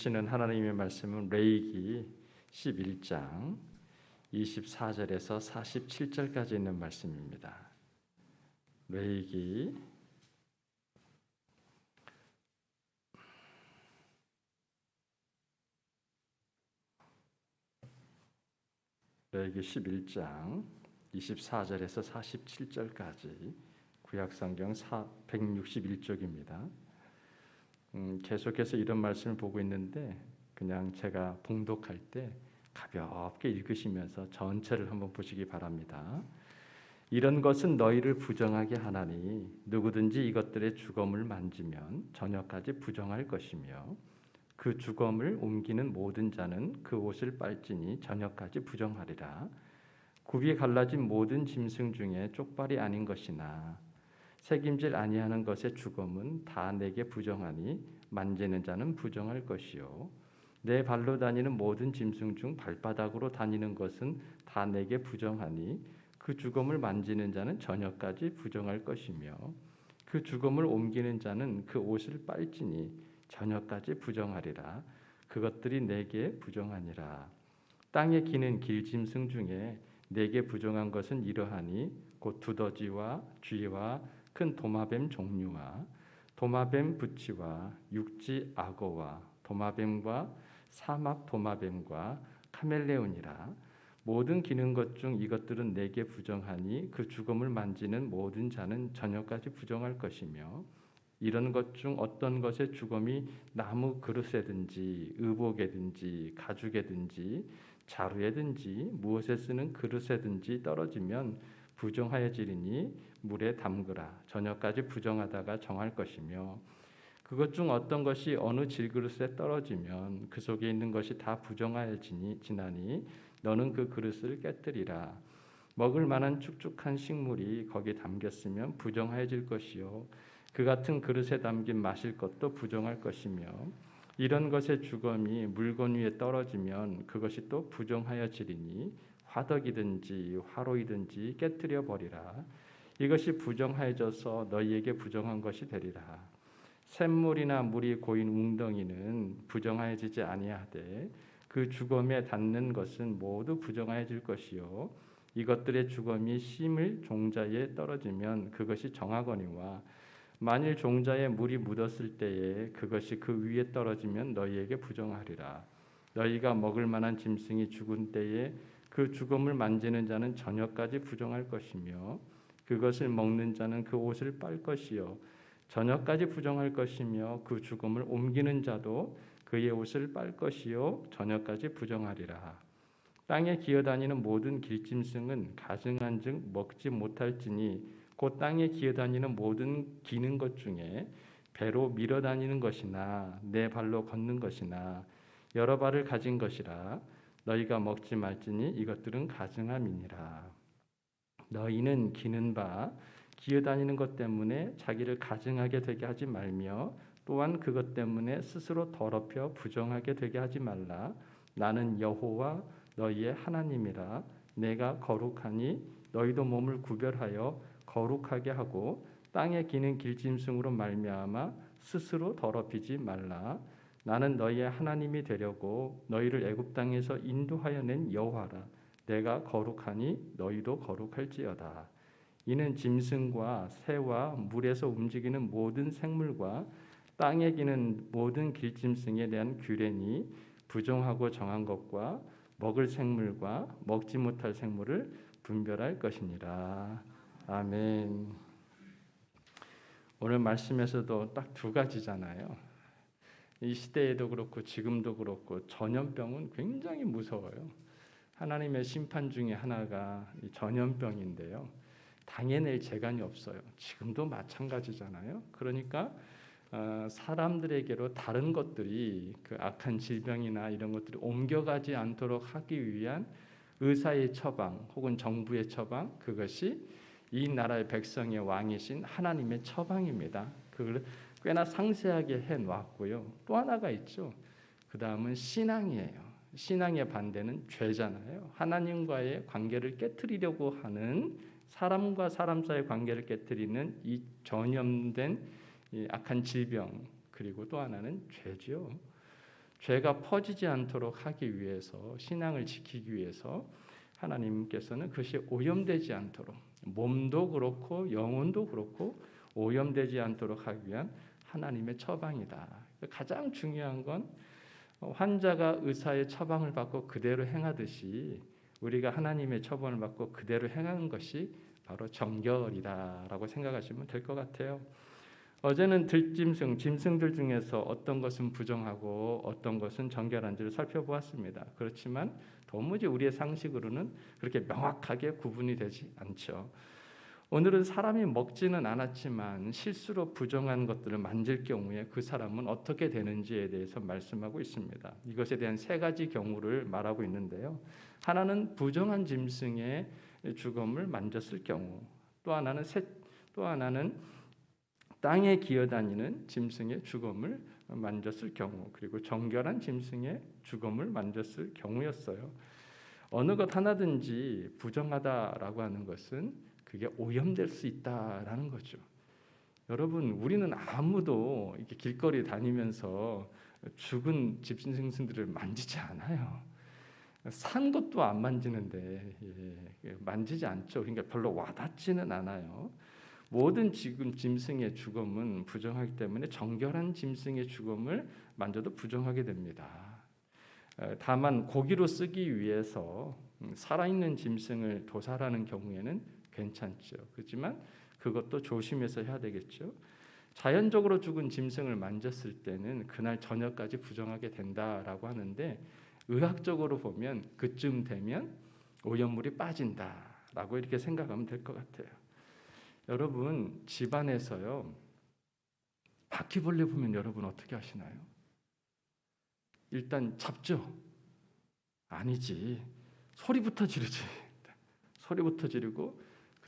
시는 하나님의 말씀은 레이기 11장 24절에서 47절까지 있는 말씀입니다. 레이기 레이기 11장 24절에서 47절까지 구약 성경 161쪽입니다. 음, 계속해서 이런 말씀을 보고 있는데 그냥 제가 봉독할 때 가볍게 읽으시면서 전체를 한번 보시기 바랍니다. 이런 것은 너희를 부정하게 하나니 누구든지 이것들의 주검을 만지면 저녁까지 부정할 것이며 그 주검을 옮기는 모든 자는 그 옷을 빨지니 저녁까지 부정하리라. 굽이 갈라진 모든 짐승 중에 쪽발이 아닌 것이나 책임질 아니하는 것의 주검은 다 내게 부정하니 만지는 자는 부정할 것이요. 내 발로 다니는 모든 짐승 중 발바닥으로 다니는 것은 다 내게 부정하니 그 주검을 만지는 자는 저녁까지 부정할 것이며 그 주검을 옮기는 자는 그 옷을 빨지니 저녁까지 부정하리라. 그것들이 내게 부정하니라. 땅에 기는 길짐승 중에 내게 부정한 것은 이러하니 곧 두더지와 쥐와 큰 도마뱀 종류와 도마뱀 부치와 육지 악어와 도마뱀과 사막 도마뱀과 카멜레온이라 모든 기는 것 중 이것들은 내게 부정하니 그 죽음을 만지는 모든 자는 저녁까지 부정할 것이며 이런 것 중 어떤 것의 죽음이 나무 그릇에든지 의복에든지 가죽에든지 자루에든지 무엇에 쓰는 그릇에든지 떨어지면 부정하여지리니 물에 담그라. 저녁까지 부정하다가 정할 것이며 그것 중 어떤 것이 어느 질그릇에 떨어지면 그 속에 있는 것이 다 부정하여지니 지나니 너는 그 그릇을 깨뜨리라. 먹을 만한 축축한 식물이 거기 담겼으면 부정하여질 것이요. 그 같은 그릇에 담긴 마실 것도 부정할 것이며 이런 것의 주검이 물건 위에 떨어지면 그것이 또 부정하여지리니 화덕이든지 화로이든지 깨뜨려 버리라. 이것이 부정하여져서 너희에게 부정한 것이 되리라. 샘물이나 물이 고인 웅덩이는 부정하여지지 아니하되 그 주검에 닿는 것은 모두 부정하여질 것이요. 이것들의 주검이 심을 종자에 떨어지면 그것이 정하거니와 만일 종자에 물이 묻었을 때에 그것이 그 위에 떨어지면 너희에게 부정하리라. 너희가 먹을 만한 짐승이 죽은 때에 그 죽음을 만지는 자는 저녁까지 부정할 것이며 그것을 먹는 자는 그 옷을 빨 것이요. 저녁까지 부정할 것이며 그 죽음을 옮기는 자도 그의 옷을 빨 것이요. 저녁까지 부정하리라. 땅에 기어다니는 모든 길짐승은 가증한즉 먹지 못할지니 곧 땅에 기어다니는 모든 기는 것 중에 배로 밀어다니는 것이나 내 발로 걷는 것이나 여러 발을 가진 것이라 너희가 먹지 말지니 이것들은 가증함이니라. 너희는 기는 바 기어 다니는 것 때문에 자기를 가증하게 되게 하지 말며 또한 그것 때문에 스스로 더럽혀 부정하게 되게 하지 말라. 나는 여호와 너희의 하나님이라. 내가 거룩하니 너희도 몸을 구별하여 거룩하게 하고 땅에 기는 길짐승으로 말미암아 스스로 더럽히지 말라 나는 너희의 하나님이 되려고 너희를 애굽 땅에서 인도하여 낸 여호와라 내가 거룩하니 너희도 거룩할지어다 이는 짐승과 새와 물에서 움직이는 모든 생물과 땅에 기는 모든 길짐승에 대한 규례니 부정하고 정한 것과 먹을 생물과 먹지 못할 생물을 분별할 것이니라. 아멘. 오늘 말씀에서도 딱 두 가지잖아요. 이 시대에도 그렇고 지금도 그렇고 전염병은 굉장히 무서워요. 하나님의 심판 중에 하나가 전염병인데요. 당해낼 재간이 없어요. 지금도 마찬가지잖아요. 그러니까 어, 사람들에게로 다른 것들이 그 악한 질병이나 이런 것들이 옮겨가지 않도록 하기 위한 의사의 처방 혹은 정부의 처방 그것이 이 나라의 백성의 왕이신 하나님의 처방입니다. 그걸 꽤나 상세하게 해 놨고요. 또 하나가 있죠. 그 다음은 신앙이에요. 신앙의 반대는 죄잖아요. 하나님과의 관계를 깨뜨리려고 하는 사람과 사람 사이의 관계를 깨뜨리는 이 전염된 이 악한 질병 그리고 또 하나는 죄죠. 죄가 퍼지지 않도록 하기 위해서 신앙을 지키기 위해서 하나님께서는 그것이 오염되지 않도록 몸도 그렇고 영혼도 그렇고 오염되지 않도록 하기 위한 하나님의 처방이다. 가장 중요한 건 환자가 의사의 처방을 받고 그대로 행하듯이 우리가 하나님의 처방을 받고 그대로 행하는 것이 바로 정결이다라고 생각하시면 될 것 같아요. 어제는 들짐승, 짐승들 중에서 어떤 것은 부정하고 어떤 것은 정결한지를 살펴보았습니다. 그렇지만 도무지 우리의 상식으로는 그렇게 명확하게 구분이 되지 않죠. 오늘은 사람이 먹지는 않았지만 실수로 부정한 것들을 만질 경우에 그 사람은 어떻게 되는지에 대해서 말씀하고 있습니다. 이것에 대한 세 가지 경우를 말하고 있는데요. 하나는 부정한 짐승의 주검을 만졌을 경우, 또 하나는 새, 또 하나는 땅에 기어다니는 짐승의 주검을 만졌을 경우, 그리고 정결한 짐승의 주검을 만졌을 경우였어요. 어느 것 하나든지 부정하다라고 하는 것은 그게 오염될 수 있다라는 거죠. 여러분, 우리는 아무도 이렇게 길거리 다니면서 죽은 집신생들을 만지지 않아요. 산 것도 안 만지는데 예, 만지지 않죠. 그러니까 별로 와닿지는 않아요. 모든 지금 짐승의 죽음은 부정하기 때문에 정결한 짐승의 죽음을 만져도 부정하게 됩니다. 다만 고기로 쓰기 위해서 음, 살아있는 짐승을 도살하는 경우에는 괜찮죠. 그렇지만 그것도 조심해서 해야 되겠죠. 자연적으로 죽은 짐승을 만졌을 때는 그날 저녁까지 부정하게 된다라고 하는데 의학적으로 보면 그쯤 되면 오염물이 빠진다라고 이렇게 생각하면 될 것 같아요. 여러분 집안에서요 바퀴벌레 보면 여러분 어떻게 하시나요? 일단 잡죠. 아니지 소리부터 지르지. 소리부터 지르고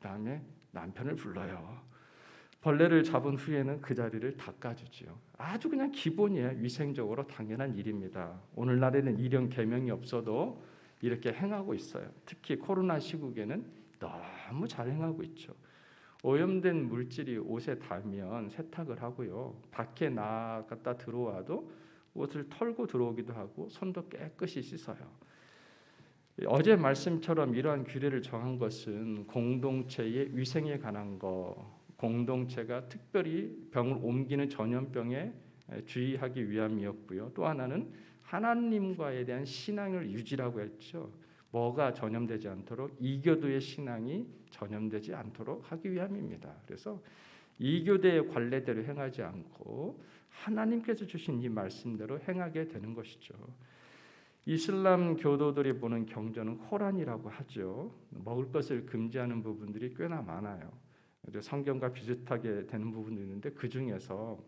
그 다음에 남편을 불러요. 벌레를 잡은 후에는 그 자리를 닦아주지요. 아주 그냥 기본이에요. 위생적으로 당연한 일입니다. 오늘날에는 이런 개명이 없어도 이렇게 행하고 있어요. 특히 코로나 시국에는 너무 잘 행하고 있죠. 오염된 물질이 옷에 닿으면 세탁을 하고요. 밖에 나갔다 들어와도 옷을 털고 들어오기도 하고 손도 깨끗이 씻어요. 어제 말씀처럼 이러한 규례를 정한 것은 공동체의 위생에 관한 거, 공동체가 특별히 병을 옮기는 전염병에 주의하기 위함이었고요. 또 하나는 하나님과에 대한 신앙을 유지라고 했죠. 뭐가 전염되지 않도록 이교도의 신앙이 전염되지 않도록 하기 위함입니다. 그래서 이교대의 관례대로 행하지 않고 하나님께서 주신 이 말씀대로 행하게 되는 것이죠. 이슬람 교도들이 보는 경전은 코란이라고 하죠. 먹을 것을 금지하는 부분들이 꽤나 많아요. 성경과 비슷하게 되는 부분도 있는데 그 중에서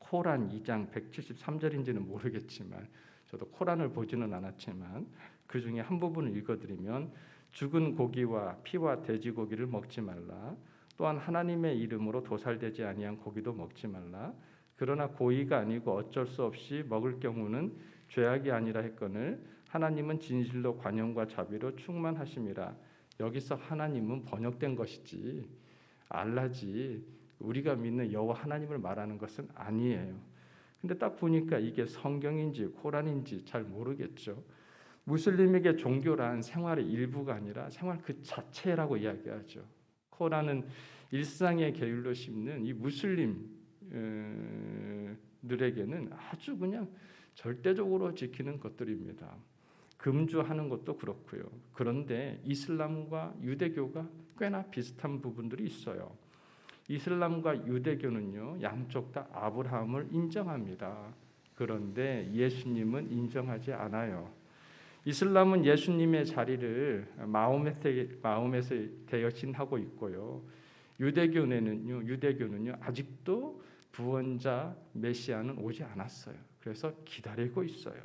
코란 2장 173절인지는 모르겠지만 저도 코란을 보지는 않았지만 그 중에 한 부분을 읽어드리면 죽은 고기와 피와 돼지고기를 먹지 말라. 또한 하나님의 이름으로 도살되지 아니한 고기도 먹지 말라. 그러나 고의가 아니고 어쩔 수 없이 먹을 경우는 죄악이 아니라 했거늘 하나님은 진실로 관용과 자비로 충만하심이라. 여기서 하나님은 번역된 것이지 알라지 우리가 믿는 여호와 하나님을 말하는 것은 아니에요. 근데 딱 보니까 이게 성경인지 코란인지 잘 모르겠죠. 무슬림에게 종교란 생활의 일부가 아니라 생활 그 자체라고 이야기하죠. 코란은 일상의 계율로 심는 이 무슬림들에게는 아주 그냥 절대적으로 지키는 것들입니다. 금주하는 것도 그렇고요. 그런데 이슬람과 유대교가 꽤나 비슷한 부분들이 있어요. 이슬람과 유대교는요, 양쪽 다 아브라함을 인정합니다. 그런데 예수님은 인정하지 않아요. 이슬람은 예수님의 자리를 마음에서 대여신하고 있고요. 유대교는요, 유대교는요, 아직도 구원자 메시아는 오지 않았어요. 그래서 기다리고 있어요.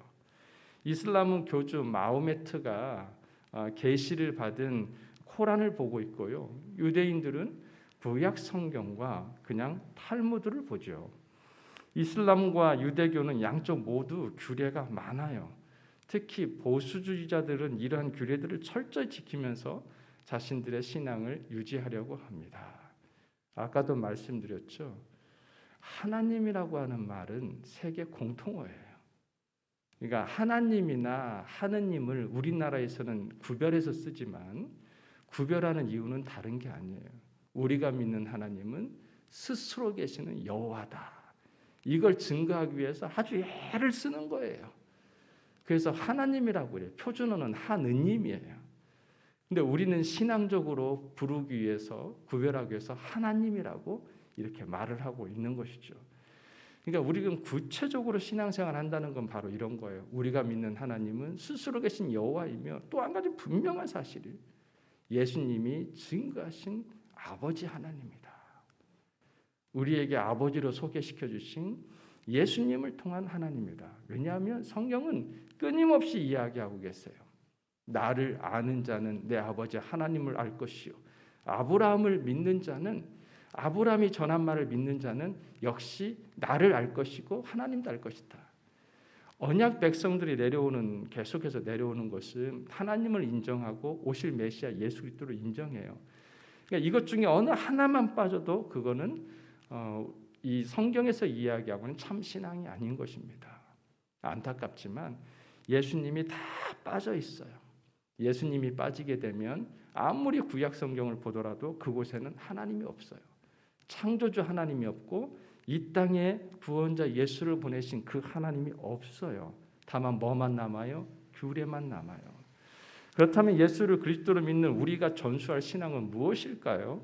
이슬람은 교주 마호메트가 아, 계시를 받은 코란을 보고 있고요. 유대인들은 구약 성경과 그냥 탈무드를 보죠. 이슬람과 유대교는 양쪽 모두 규례가 많아요. 특히 보수주의자들은 이러한 규례들을 철저히 지키면서 자신들의 신앙을 유지하려고 합니다. 아까도 말씀드렸죠. 하나님이라고 하는 말은 세계 공통어예요. 그러니까 하나님이나 하느님을 우리나라에서는 구별해서 쓰지만 구별하는 이유는 다른 게 아니에요. 우리가 믿는 하나님은 스스로 계시는 여호와다. 이걸 증거하기 위해서 아주 애를 쓰는 거예요. 그래서 하나님이라고 그래요. 표준어는 하느님이에요. 근데 우리는 신앙적으로 부르기 위해서 구별하기 위해서 하나님이라고 이렇게 말을 하고 있는 것이죠. 그러니까 우리가 구체적으로 신앙생활 한다는 건 바로 이런 거예요. 우리가 믿는 하나님은 스스로 계신 여호와이며 또 한 가지 분명한 사실이 예수님이 증거하신 아버지 하나님이다. 우리에게 아버지로 소개시켜 주신 예수님을 통한 하나님이다. 왜냐하면 성경은 끊임없이 이야기하고 계세요. 나를 아는 자는 내 아버지 하나님을 알 것이요. 아브라함을 믿는 자는 아브라함이 전한 말을 믿는 자는 역시 나를 알 것이고 하나님도 알 것이다. 언약 백성들이 내려오는 계속해서 내려오는 것은 하나님을 인정하고 오실 메시아 예수 그리스도를 인정해요. 그러니까 이것 중에 어느 하나만 빠져도 그거는 어, 이 성경에서 이야기하고는 참 신앙이 아닌 것입니다. 안타깝지만 예수님이 다 빠져 있어요. 예수님이 빠지게 되면 아무리 구약 성경을 보더라도 그곳에는 하나님이 없어요. 창조주 하나님이 없고 이 땅에 구원자 예수를 보내신 그 하나님이 없어요. 다만 뭐만 남아요? 규례만 남아요. 그렇다면 예수를 그리스도로 믿는 우리가 전수할 신앙은 무엇일까요?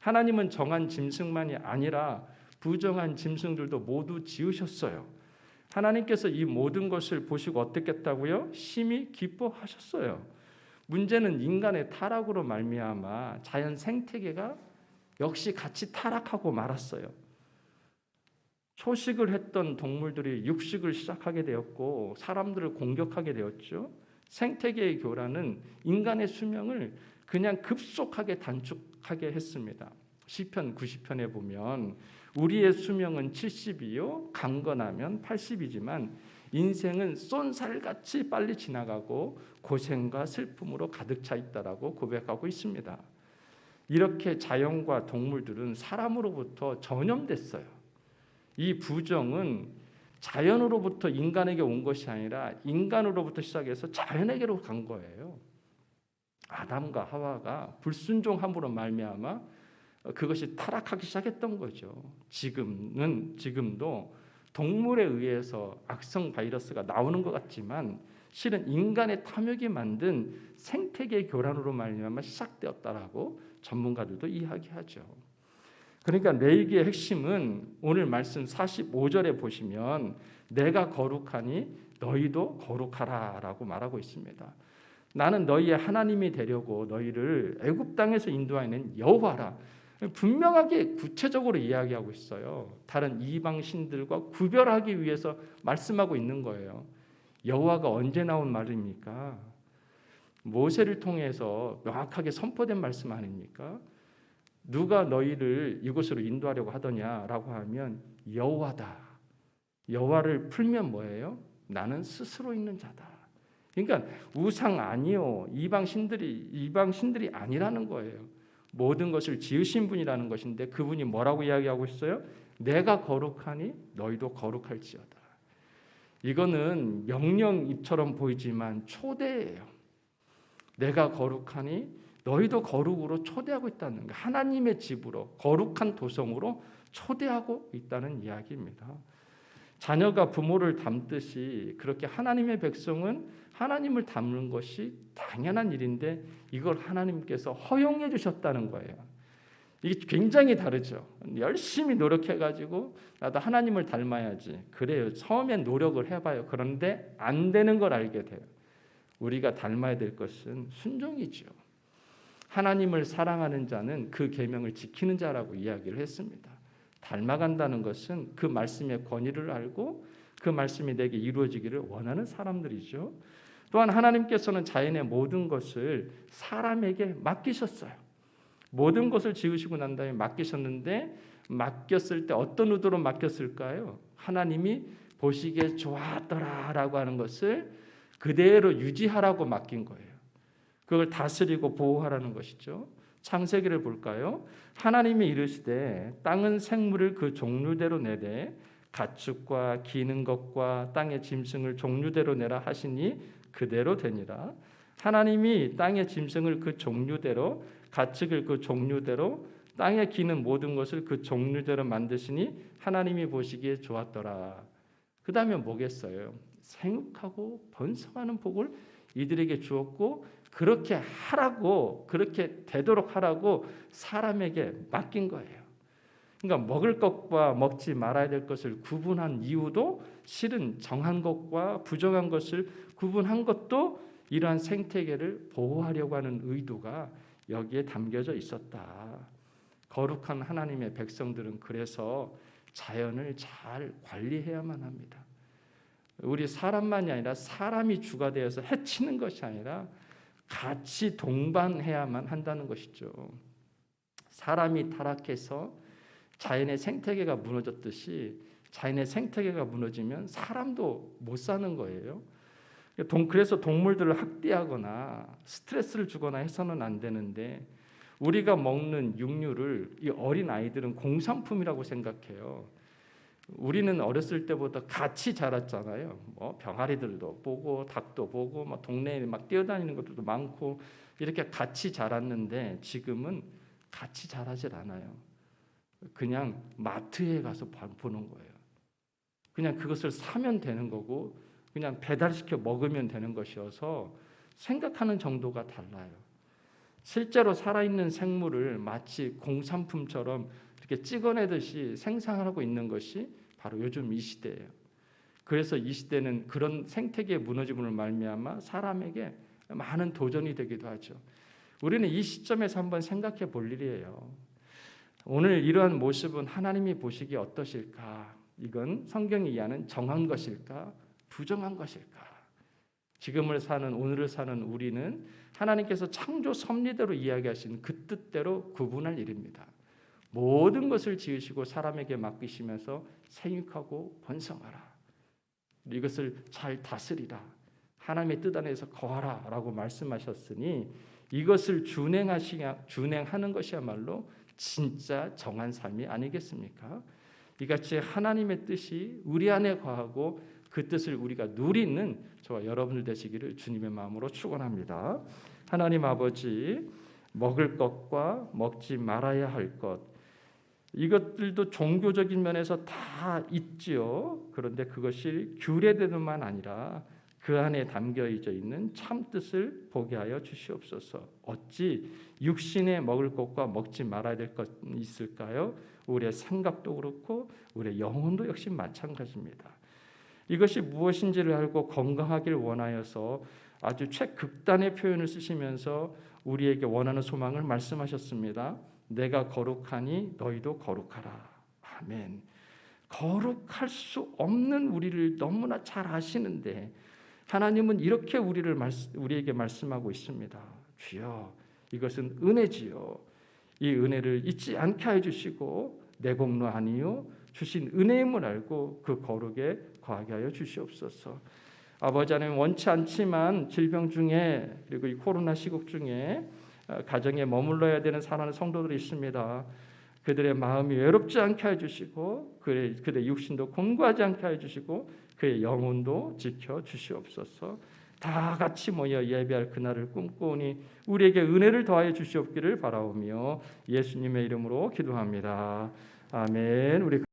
하나님은 정한 짐승만이 아니라 부정한 짐승들도 모두 지으셨어요. 하나님께서 이 모든 것을 보시고 어떻겠다고요? 심히 기뻐하셨어요. 문제는 인간의 타락으로 말미암아 자연 생태계가 역시 같이 타락하고 말았어요. 초식을 했던 동물들이 육식을 시작하게 되었고 사람들을 공격하게 되었죠. 생태계의 교란은 인간의 수명을 그냥 급속하게 단축하게 했습니다. 시편 90편에 보면 우리의 수명은 70이요 강건하면 80이지만 인생은 쏜살같이 빨리 지나가고 고생과 슬픔으로 가득 차 있다라고 고백하고 있습니다. 이렇게 자연과 동물들은 사람으로부터 전염됐어요. 이 부정은 자연으로부터 인간에게 온 것이 아니라 인간으로부터 시작해서 자연에게로 간 거예요. 아담과 하와가 불순종함으로 말미암아 그것이 타락하기 시작했던 거죠. 지금은 지금도 동물에 의해서 악성 바이러스가 나오는 것 같지만 실은 인간의 탐욕이 만든 생태계 교란으로 말미암아 시작되었다라고 전문가들도 이야기하죠. 그러니까 레이기의 핵심은 오늘 말씀 45절에 보시면 내가 거룩하니 너희도 거룩하라라고 말하고 있습니다. 나는 너희의 하나님이 되려고 너희를 애굽 땅에서 인도하는 여호와라. 분명하게 구체적으로 이야기하고 있어요. 다른 이방 신들과 구별하기 위해서 말씀하고 있는 거예요. 여호와가 언제 나온 말입니까? 모세를 통해서 명확하게 선포된 말씀 아닙니까? 누가 너희를 이곳으로 인도하려고 하더냐라고 하면 여호와다. 여호와를 풀면 뭐예요? 나는 스스로 있는 자다. 그러니까 우상 아니요. 이방 신들이 이방 신들이 아니라는 거예요. 모든 것을 지으신 분이라는 것인데 그분이 뭐라고 이야기하고 있어요? 내가 거룩하니 너희도 거룩할지어다. 이거는 명령처럼 보이지만 초대예요. 내가 거룩하니 너희도 거룩으로 초대하고 있다는 거예요. 하나님의 집으로 거룩한 도성으로 초대하고 있다는 이야기입니다. 자녀가 부모를 닮듯이 그렇게 하나님의 백성은 하나님을 닮는 것이 당연한 일인데 이걸 하나님께서 허용해 주셨다는 거예요. 이게 굉장히 다르죠. 열심히 노력해 가지고 나도 하나님을 닮아야지. 그래요. 처음엔 노력을 해 봐요. 그런데 안 되는 걸 알게 돼요. 우리가 닮아야 될 것은 순종이죠. 하나님을 사랑하는 자는 그 계명을 지키는 자라고 이야기를 했습니다. 닮아간다는 것은 그 말씀의 권위를 알고 그 말씀이 내게 이루어지기를 원하는 사람들이죠. 또한 하나님께서는 자연의 모든 것을 사람에게 맡기셨어요. 모든 것을 지으시고 난 다음에 맡기셨는데 맡겼을 때 어떤 의도로 맡겼을까요? 하나님이 보시기에 좋았더라라고 하는 것을 그대로 유지하라고 맡긴 거예요. 그걸 다스리고 보호하라는 것이죠. 창세기를 볼까요? 하나님이 이르시되 땅은 생물을 그 종류대로 내되 가축과 기는 것과 땅의 짐승을 종류대로 내라 하시니 그대로 되니라. 하나님이 땅의 짐승을 그 종류대로 가축을 그 종류대로 땅에 기는 모든 것을 그 종류대로 만드시니 하나님이 보시기에 좋았더라. 그 다음에 뭐겠어요? 생육하고 번성하는 복을 이들에게 주었고 그렇게 하라고 그렇게 되도록 하라고 사람에게 맡긴 거예요. 그러니까 먹을 것과 먹지 말아야 될 것을 구분한 이유도 실은 정한 것과 부정한 것을 구분한 것도 이러한 생태계를 보호하려고 하는 의도가 여기에 담겨져 있었다. 거룩한 하나님의 백성들은 그래서 자연을 잘 관리해야만 합니다. 우리 사람만이 아니라 사람이 주가 되어서 해치는 것이 아니라 같이 동반해야만 한다는 것이죠. 사람이 타락해서 자연의 생태계가 무너졌듯이 자연의 생태계가 무너지면 사람도 못 사는 거예요. 그래서 동물들을 학대하거나 스트레스를 주거나 해서는 안 되는데 우리가 먹는 육류를 이 어린 아이들은 공산품이라고 생각해요. 우리는 어렸을 때보다 같이 자랐잖아요. 뭐 병아리들도 보고 닭도 보고 막 동네에 막 뛰어다니는 것들도 많고 이렇게 같이 자랐는데 지금은 같이 자라질 않아요. 그냥 마트에 가서 보는 거예요. 그냥 그것을 사면 되는 거고 그냥 배달시켜 먹으면 되는 것이어서 생각하는 정도가 달라요. 실제로 살아있는 생물을 마치 공산품처럼 이렇게 찍어내듯이 생산하고 있는 것이 바로 요즘 이 시대예요. 그래서 이 시대는 그런 생태계 무너짐을 말미암아 사람에게 많은 도전이 되기도 하죠. 우리는 이 시점에서 한번 생각해 볼 일이에요. 오늘 이러한 모습은 하나님이 보시기에 어떠실까? 이건 성경이 이해하는 정한 것일까? 부정한 것일까? 지금을 사는 오늘을 사는 우리는 하나님께서 창조 섭리대로 이야기하신 그 뜻대로 구분할 일입니다. 모든 것을 지으시고 사람에게 맡기시면서 생육하고 번성하라. 이것을 잘 다스리라. 하나님의 뜻 안에서 거하라라고 말씀하셨으니 이것을 준행하시 준행하는 것이야말로 진짜 정한 삶이 아니겠습니까? 이같이 하나님의 뜻이 우리 안에 거하고 그 뜻을 우리가 누리는 저와 여러분들 되시기를 주님의 마음으로 축원합니다. 하나님 아버지 먹을 것과 먹지 말아야 할 것 이것들도 종교적인 면에서 다 있지요. 그런데 그것이 규례되는만 아니라 그 안에 담겨 있는 참 뜻을 보게 하여 주시옵소서. 어찌 육신에 먹을 것과 먹지 말아야 될 것 있을까요? 우리의 생각도 그렇고 우리의 영혼도 역시 마찬가지입니다. 이것이 무엇인지를 알고 건강하길 원하여서 아주 최극단의 표현을 쓰시면서 우리에게 원하는 소망을 말씀하셨습니다. 내가 거룩하니 너희도 거룩하라. 아멘. 거룩할 수 없는 우리를 너무나 잘 아시는데 하나님은 이렇게 우리를 우리에게 말씀하고 있습니다. 주여, 이것은 은혜지요. 이 은혜를 잊지 않게 해 주시고 내 공로 아니요 주신 은혜임을 알고 그 거룩에 거하게 하여 주시옵소서. 아버지 하나님 원치 않지만 질병 중에 그리고 이 코로나 시국 중에 어, 가정에 머물러야 되는 사랑하는 성도들이 있습니다. 그들의 마음이 외롭지 않게 해주시고 그의 그들의 육신도 공고하지 않게 해주시고 그의 영혼도 지켜 주시옵소서. 다 같이 모여 예배할 그날을 꿈꾸니 우리에게 은혜를 더하여 주시옵기를 바라오며 예수님의 이름으로 기도합니다. 아멘. 우리